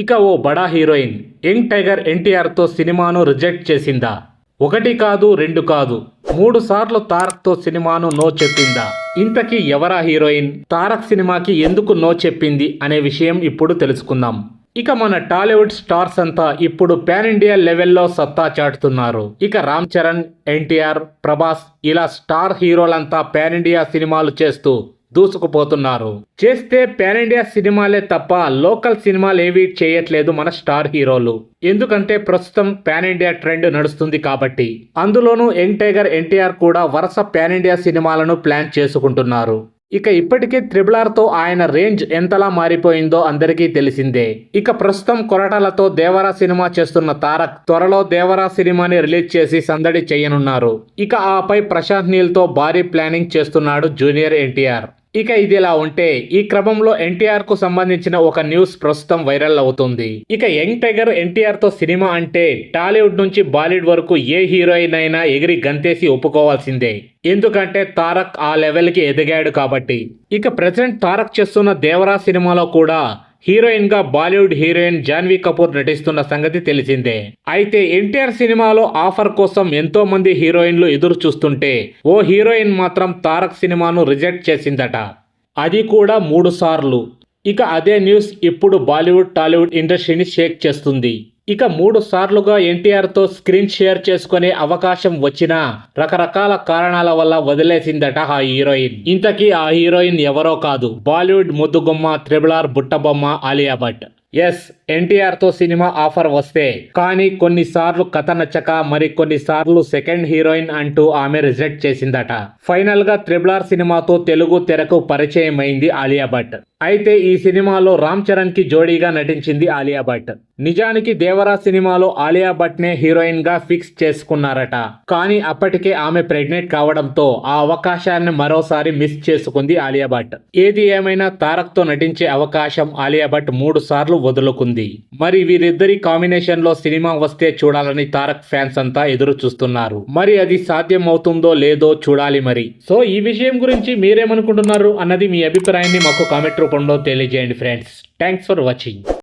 ఇక ఓ బడా heroine young tiger ఎన్టీఆర్తో సినిమాను రిజెక్ట్ చేసిందా? ఒకటి కాదు రెండు కాదు. మూడు సార్లు తారక్తో సినిమాను నో చెప్పిందా? ఇంతకీ ఎవరా హీరోయిన్? తారక్ సినిమాకి ఎందుకు నో చెప్పింది అనే విషయం ఇప్పుడు తెలుసుకుందాం. ఇక మన టాలీవుడ్ స్టార్స్ అంతా ఇప్పుడు పాన్ ఇండియా లెవెల్లో సత్తా చాటుతున్నారు. ఇక రామ్ చరణ్ ఎన్టీఆర్ ప్రభాస్ ఇలా స్టార్ హీరోలంతా పాన్ ఇండియా సినిమాలు చేస్తూ దూసుకుపోతున్నారు. చేస్తే పాన్ ఇండియా సినిమాలే తప్ప లోకల్ సినిమాలు ఏవి చేయట్లేదు మన స్టార్ హీరోలు. ఎందుకంటే ప్రస్తుతం పాన్ ఇండియా ట్రెండ్ నడుస్తుంది కాబట్టి. అందులోనూ యంగ్ టైగర్ ఎన్టీఆర్ కూడా వరుస పాన్ ఇండియా సినిమాలను ప్లాన్ చేసుకుంటున్నారు. ఇక ఇప్పటికే త్రిబుల్ ఆయన రేంజ్ ఎంతలా మారిపోయిందో అందరికీ తెలిసిందే. ఇక ప్రస్తుతం కొరటాలతో దేవరా సినిమా చేస్తున్న తారక్ త్వరలో దేవరా సినిమాని రిలీజ్ చేసి సందడి చేయనున్నారు. ఇక ఆపై ప్రశాంత్ నీల్తో భారీ ప్లానింగ్ చేస్తున్నాడు జూనియర్ ఎన్టీఆర్. ఇక ఇదిలా ఉంటే ఈ క్రమంలో ఎన్టీఆర్కు సంబంధించిన ఒక న్యూస్ ప్రస్తుతం వైరల్ అవుతుంది. ఇక యంగ్ టైగర్ ఎన్టీఆర్తో సినిమా అంటే టాలీవుడ్ నుంచి బాలీవుడ్ వరకు ఏ హీరోయిన్ అయినా ఎగిరి గంతేసి ఒప్పుకోవాల్సిందే. ఎందుకంటే తారక్ ఆ లెవెల్కి ఎదిగాడు కాబట్టి. ఇక ప్రెసిడెంట్ తారక్ చేస్తున్న దేవరా సినిమాలో కూడా హీరోయిన్గా బాలీవుడ్ హీరోయిన్ జాన్వీ కపూర్ నటిస్తున్న సంగతి తెలిసిందే. అయితే ఎన్టీఆర్ సినిమాలో ఆఫర్ కోసం ఎంతో మంది హీరోయిన్లు ఎదురు చూస్తుంటే ఓ హీరోయిన్ మాత్రం తారక్ సినిమాను రిజెక్ట్ చేసిందట. అది కూడా మూడు సార్లు. ఇక అదే న్యూస్ ఇప్పుడు బాలీవుడ్ టాలీవుడ్ ఇండస్ట్రీని షేక్ చేస్తుంది. ఇక మూడు సార్లుగా ఎన్టీఆర్తో స్క్రీన్ షేర్ చేసుకునే అవకాశం వచ్చినా రకరకాల కారణాల వల్ల వదిలేసిందట ఆ హీరోయిన్. ఇంతకీ ఆ హీరోయిన్ ఎవరో కాదు. బాలీవుడ్ ముద్దుగుమ్మ త్రిబులార్ బుట్టబొమ్మ ఆలియా భట్. ఎస్ ఎన్టీఆర్తో సినిమా ఆఫర్ వస్తే. కానీ కొన్నిసార్లు కథ నచ్చక మరి కొన్నిసార్లు సెకండ్ హీరోయిన్ అంటూ ఆమె రిజెక్ట్ చేసిందట. ఫైనల్గా త్రిబులార్ సినిమాతో తెలుగు తెరకు పరిచయం అయింది ఆలియా భట్. అయితే ఈ సినిమాలో రామ్ చరణ్కి జోడీగా నటించింది ఆలియా భట్. నిజానికి దేవరా సినిమాలో ఆలియా భట్ నే హీరోయిన్గా ఫిక్స్ చేసుకున్నారట. కానీ అప్పటికే ఆమె ప్రెగ్నెంట్ కావడంతో ఆ అవకాశాన్ని మరోసారి మిస్ చేసుకుంది ఆలియా భట్. ఏది ఏమైనా తారక్తో నటించే అవకాశం ఆలియా భట్ మూడు సార్లు వదులుకుంది. మరి వీరిద్దరి కాంబినేషన్లో సినిమా వస్తే చూడాలని తారక్ ఫ్యాన్స్ అంతా ఎదురు చూస్తున్నారు. మరి అది సాధ్యం అవుతుందో లేదో చూడాలి మరి. సో ఈ విషయం గురించి మీరేమనుకుంటున్నారు అన్నది మీ అభిప్రాయాన్ని మాకు కామెంట్ రూపంలో తెలియజేయండి ఫ్రెండ్స్. Thanks for watching.